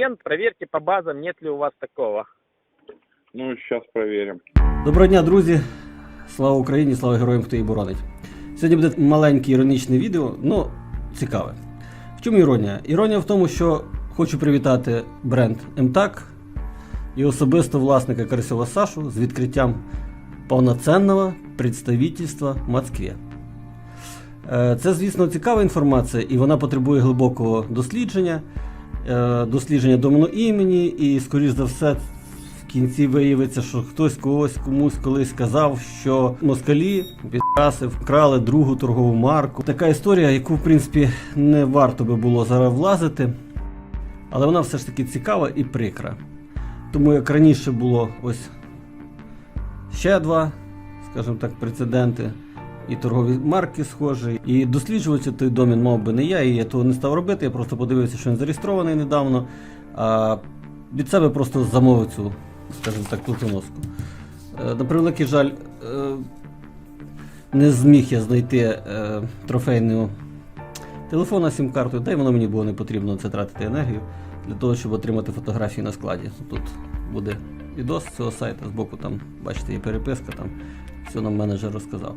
клиент, проверьте по базам, нет ли у вас такого. Ну, сейчас проверим. Доброго дня, друзі! Слава Україні, слава героям, хто її боронить. Сьогодні буде маленьке іронічне відео, ну цікаве. В чому іронія? Іронія в тому, що хочу привітати бренд МТАК і особисто власника Карасьова Сашу з відкриттям повноцінного представительства в Москві. Е, Це, звісно, цікава інформація, і вона потребує глибокого дослідження, дослідження домену імені, і, скоріш за все, в кінці виявиться, що хтось когось комусь колись сказав, що москалі підраси вкрали другу торгову марку. Така історія, яку, в принципі, не варто би було зараз влазити, але вона все ж таки цікава і прикра. Тому як раніше було ось ще два, скажімо так, прецеденти. І торгові марки схожі. І досліджувати той домін мав би не я, і я того не став робити. Я просто подивився, що він зареєстрований недавно. А від себе просто замовив цю, скажімо так, плутоноску. Е, На превеликий жаль, е, не зміг я знайти е, трофейну телефона сім-карту, та й воно мені було не потрібно це тратити енергію для того, щоб отримати фотографії на складі. Тут буде відос з цього сайту, збоку там, бачите, є переписка, там все нам менеджер розказав.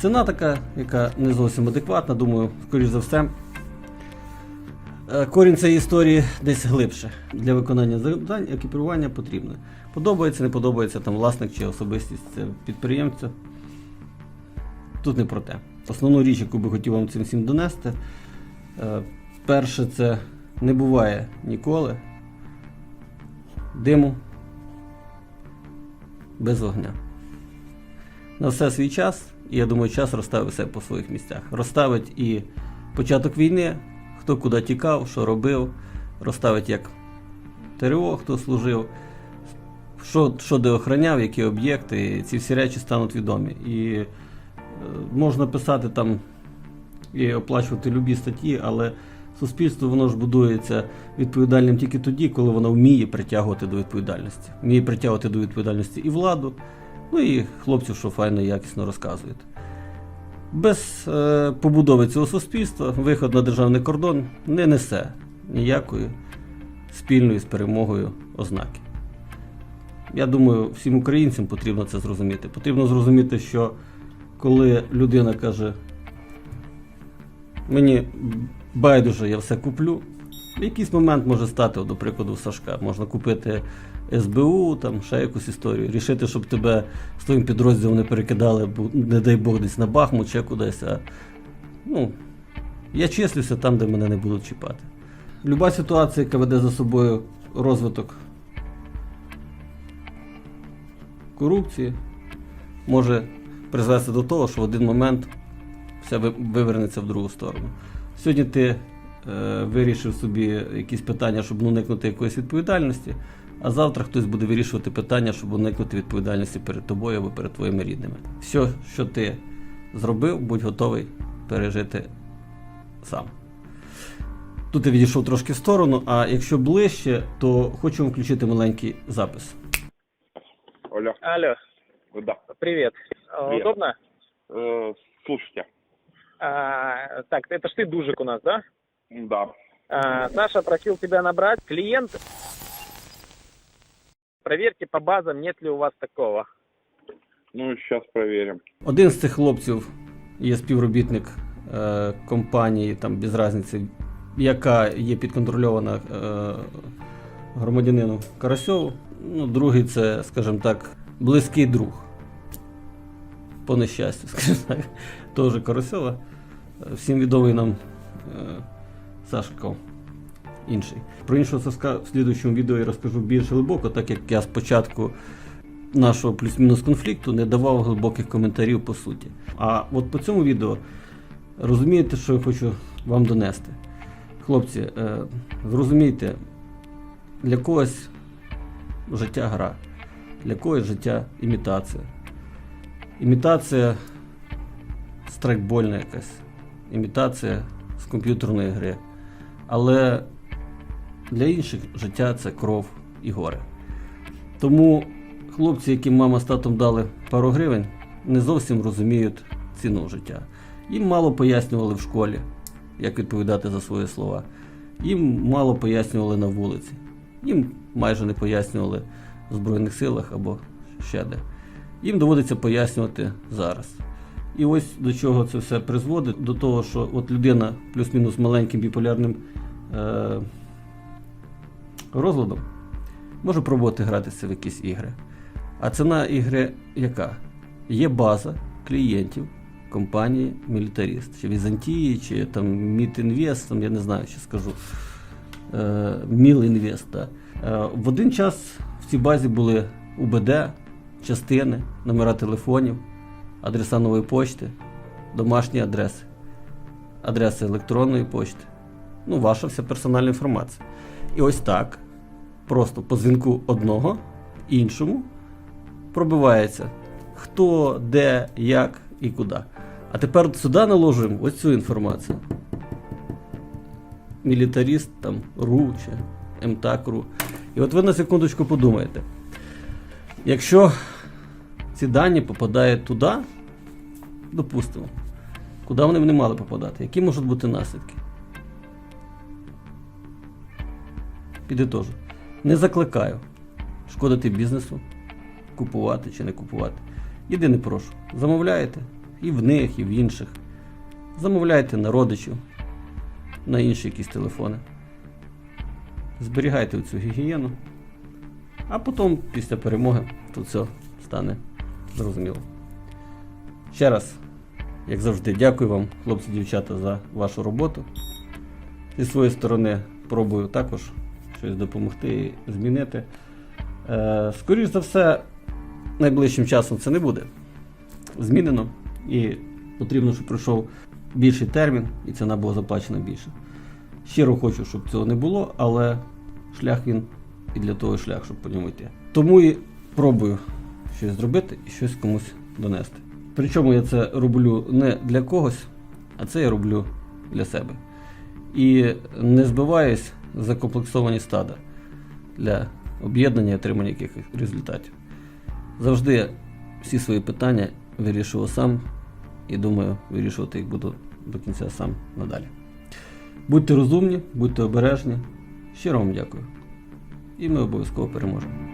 Ціна така, яка не зовсім адекватна, думаю, скоріш за все. е, Корінь цієї історії десь глибше. Для виконання завдань екіпірування потрібно. Подобається, не подобається там власник чи особистість підприємця. Тут не про те. Основну річ, яку би хотів вам цим всім донести. е, Перше, це не буває ніколи диму без вогня. На все свій час, і я думаю, час розставив все по своїх місцях. Розставить і початок війни, хто куди тікав, що робив, розставить як ТРО, хто служив, що, що де охороняв, які об'єкти, ці всі речі стануть відомі. І е, можна писати там і оплачувати любі статті, але суспільство воно ж будується відповідальним тільки тоді, коли воно вміє притягувати до відповідальності. Вміє притягувати до відповідальності і владу, ну і хлопців, що файно і якісно розказують. Без е, побудови цього суспільства виход на державний кордон не несе ніякої спільної з перемогою ознаки. Я думаю, всім українцям потрібно це зрозуміти. Потрібно зрозуміти, що коли людина каже, мені байдуже, я все куплю, в якийсь момент може стати, до прикладу, Сашка. Можна купити СБУ, там ще якусь історію, рішити, щоб тебе з твоїм підрозділом не перекидали, бо, не дай Бог, десь на Бахмут чи кудись. А, ну, я числюся там, де мене не будуть чіпати. Люба ситуація, яка веде за собою розвиток корупції, може призвести до того, що в один момент все вивернеться в другу сторону. Сьогодні ти е, вирішив собі якісь питання, щоб уникнути якоїсь відповідальності, а завтра хтось буде вирішувати питання, щоб уникнути відповідальності перед тобою або перед твоїми рідними. Все, що ти зробив, будь готовий пережити сам. Тут я відійшов трошки в сторону, а якщо ближче, то хочу вам включити маленький запис. Алло, Алло, да. привет. А, Привет. Удобно? Э, слушайте, А, так, это ж ты Дужик у нас, да? да. А, Саша просил тебя набрать. Клиент, проверьте по базам, нет ли у вас такого. Ну, сейчас проверим. Один з цих хлопців є співробітник е, компанії, там без різниці, яка є підконтрольована е, громадянину Карасьову. Ну, другий це, скажімо так, близький друг. По нещастю, скажімо так, теж Карасьова. Всім відомий нам е, Сашко інший. Про іншого Сашка в слідуючому відео я розкажу більш глибоко, так як я спочатку нашого плюс-мінус конфлікту не давав глибоких коментарів по суті. А от по цьому відео розумієте, що я хочу вам донести. Хлопці, е, зрозумійте, для когось життя гра, для когось життя імітація. Імітація страйкбольна якась, імітація з комп'ютерної гри. Але для інших життя це кров і горе. Тому хлопці, яким мама з татом дали пару гривень, не зовсім розуміють ціну життя. Їм мало пояснювали в школі, як відповідати за свої слова. Їм мало пояснювали на вулиці. Їм майже не пояснювали в Збройних силах або ще де. Їм доводиться пояснювати зараз. І ось до чого це все призводить, до того, що от людина плюс-мінус маленьким біполярним е- розладом може пробувати гратися в якісь ігри. А ціна ігри яка? Є база клієнтів компанії Мілітаріст, чи Візантії, чи там Мітінвест, там я не знаю, чи скажу. Е, Мілінвест. Да. Е, в один час в цій базі були УБД, частини, номера телефонів, адреса нової почти, домашні адреси, адреси електронної почти. Ну, ваша вся персональна інформація. І ось так, просто по дзвінку одного іншому пробивається хто, де, як і куди. А тепер сюди наложуємо ось цю інформацію. Мілітаріст там РУ чи МТАК.ру. І от ви на секундочку подумаєте, якщо ці дані попадають туди, допустимо, куди вони не мали попадати, які можуть бути наслідки? Підітожу. Не закликаю шкодити бізнесу, купувати чи не купувати. Єдине прошу, замовляєте і в них, і в інших. Замовляйте на родичів, на інші якісь телефони. Зберігайте цю гігієну, а потім, після перемоги, то все стане зрозуміло. Ще раз, як завжди, дякую вам, хлопці дівчата, за вашу роботу. Зі своєї сторони пробую також щось допомогти змінити. Е, скоріш за все, найближчим часом це не буде змінено. І потрібно, щоб пройшов більший термін, і ціна була заплачена більше. Щиро хочу, щоб цього не було, але шлях він і для того шлях, щоб по ньому йти. Тому і пробую щось зробити і щось комусь донести. Причому я це роблю не для когось, а це я роблю для себе. І не збиваюсь за комплексовані стада для об'єднання і отримання якихось результатів. Завжди всі свої питання вирішував сам і думаю, вирішувати їх буду до кінця сам надалі. Будьте розумні, будьте обережні. Щиро вам дякую. І ми обов'язково переможемо.